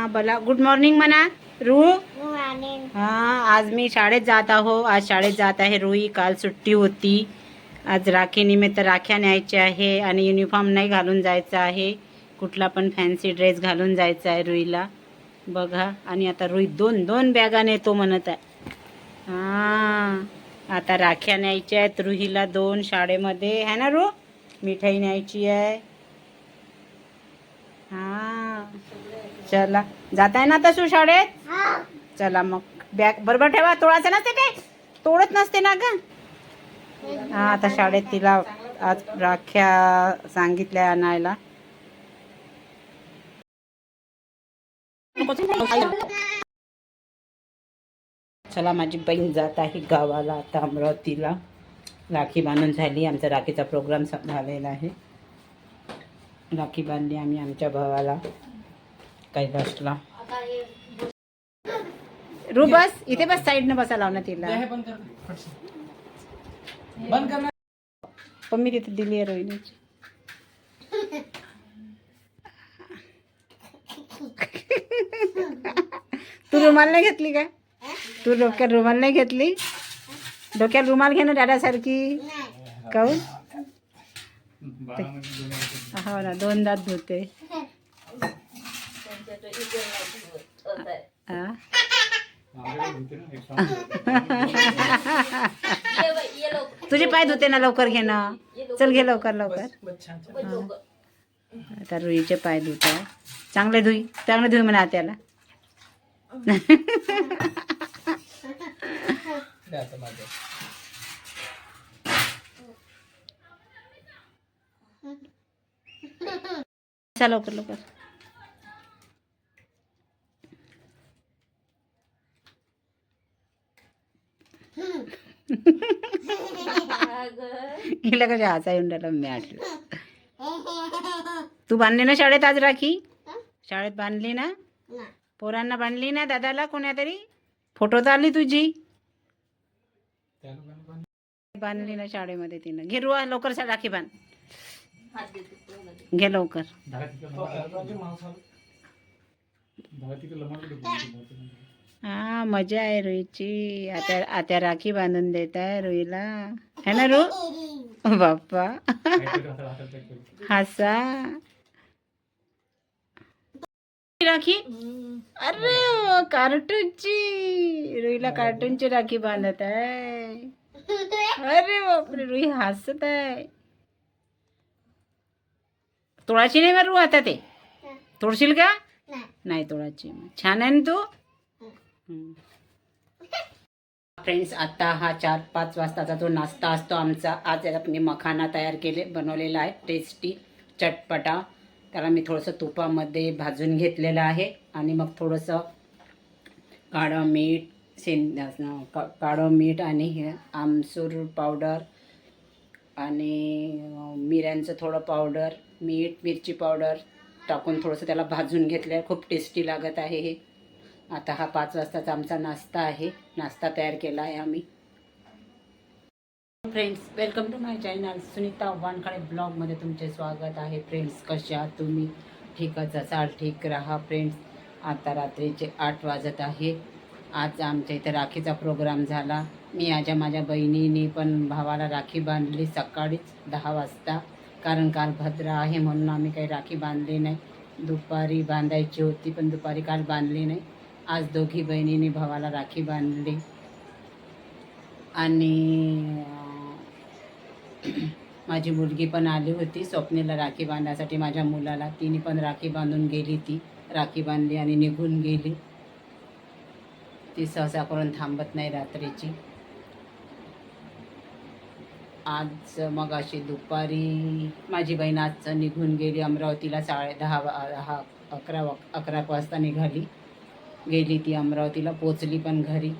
हा बोला. Good morning म्हणा रू? हा आज मी शाळेत जात आहो. आज शाळेत जात आहे रुई. काल सुट्टी होती. आज राखी निमित्त राख्या न्यायच्या आहे आणि युनिफॉर्म नाही घालून जायचं आहे. कुठला पण फॅन्सी ड्रेस घालून जायचा आहे रुईला. बघा. आणि आता रुई दोन दोन बॅगा नेतो म्हणत आहे. हां आता राख्या न्यायच्या आहेत रुहीला दोन शाळेमध्ये. आहे ना रू? मिठाई न्यायची आहे. हां. चला. जात आहे ना आता तू शाळेत चला मग. बॅग बरोबर ठेवा. तोडायचं नसते काय तोडत नसते ना ग. हा आता शाळेत तिला आज राख्या सांगितल्या आणायला. चला माझी बहीण जात आहे गावाला. आता अमरावतीला. राखी बांधून झाली. आमचा राखीचा प्रोग्राम झालेला आहे. राखी बांधली आम्ही आमच्या भावाला. कैलासला रू बस इथे बस साईडनं बसा लाव ना तिला. पण मी तिथे दिली आहे रोहिणीची. तू रुमाल नाही घेतली का तू डोक्यात रुमाल नाही घेतली? डोक्यात रुमाल घे ना दादासारखी काऊन? हो ना दोन दात धुते तुझे पाय धुते ना लवकर घे ना चल घे लवकर लवकर. आता रुईचे पाय धुत. चांगले धुई चांगले धुई म्हणा त्याला. चल लवकर लवकर. हिला कशा हसा येऊन राहिला मी तू बांधली ना शाळेत आज राखी शाळेत बांधली ना पोरांना बांधली ना दादाला कोण्या फ़ोटो तर आली तुझी बांधली ना शाळेमध्ये तिनं घे रुवा लवकर सा- राखी बाँध घे लवकर मजा आहे रुईची. आता आता राखी बांधून देत आहे रुईला. है ना रू? बाप्पा. हसा. राखी? अरे कार्टूनची. रुईला कार्टूनची राखी बांधत आहे. अरे बापरे रुई हसत आहे. तोडायची नाही बरं आता ते? तोडशील का? नाही तोडायची. छान आहे ना तू? फ्रेंड्स आता हा चार पाच वाजताचा जो नाश्ता असतो आमचा आज मी मखाना तयार केले बनवलेला आहे टेस्टी चटपटा. त्याला मी थोडंसं तुपामध्ये भाजून घेतलेलं आहे आणि मग थोडंसं काळं मीठ सें का- काळं मीठ आणि हे आमसूर पावडर आणि मिऱ्यांचं थोडं पावडर मीठ मिरची पावडर टाकून थोडंसं त्याला भाजून घेतलं खूप टेस्टी लागत आहे हे. आता हा पाच वाजताचा आमचा नाश्ता आहे. नाश्ता तयार केला आहे आम्ही. Friends welcome to my channel Sunita Wankhade ब्लॉगमध्ये तुमचे स्वागत आहे. फ्रेंड्स कसे आहात तुम्ही? ठीकच असाल ठीक राहा. फ्रेंड्स आता रात्रीचे आठ वाजत आहे. आज आमच्या इथे राखीचा प्रोग्राम झाला. मी माझ्या माझ्या बहिणीने पण भावाला राखी बांधली सकाळीच दहा वाजता. कारण काल भद्रा आहे म्हणून आम्ही काही राखी बांधली नाही. दुपारी बांधायची होती पण दुपारी काल बांधली नाही. आज दोघी बहिणींनी भावाला राखी बांधली. आणि माझी मुलगी पण आली होती स्वप्नेला राखी बांधण्यासाठी माझ्या मुलाला तिने पण राखी बांधून गेली ती. राखी बांधली आणि निघून गेली. ती सहसा करून थांबत नाही रात्रीची. आज मग अशी दुपारी माझी बहीण आज निघून गेली. अमरावतीला साडे दहा दहा अकरा वा- अकरा वाजता निघाली. गेली ती अमरावतीला पोचली पण घरी.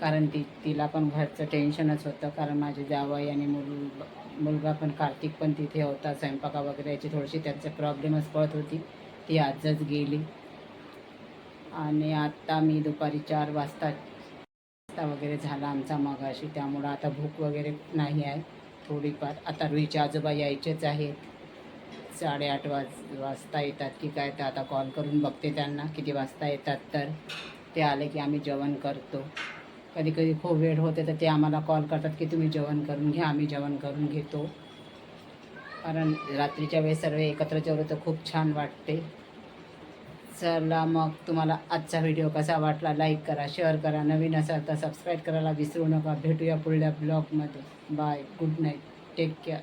कारण ती तिला पण घरचं टेन्शनच होतं. कारण माझे जावई आणि मुल मुलगा पण कार्तिक पण तिथे होता. स्वयंपाका वगैरे याची थोडीशी त्यांचं प्रॉब्लेमच पळत होती. ती आजच गेली. आणि आत्ता मी दुपारी चार वाजता वाजता वगैरे झाला आमचा मगाशी. त्यामुळं आता भूक वगैरे नाही आहे. थोडीफार. आता रुईचे आजोबा यायचेच आहेत. साडेआठ वाज वाजता येतात की काय तर आता कॉल करून बघते त्यांना किती वाजता येतात तर. ते आले की आम्ही जेवण करतो. कधी कधी खूप वेळ होते तर ते आम्हाला कॉल करतात की तुम्ही जेवण करून घ्या आम्ही जेवण करून घेतो. कारण रात्रीच्या वेळेस सर्व एकत्र जेवलं तर खूप छान वाटते. चला मग तुम्हाला आजचा व्हिडिओ कसा वाटला लाईक करा शेअर करा. नवीन असाल तर सबस्क्राईब करायला विसरू नका. भेटूया पुढल्या ब्लॉगमध्ये bye good night take care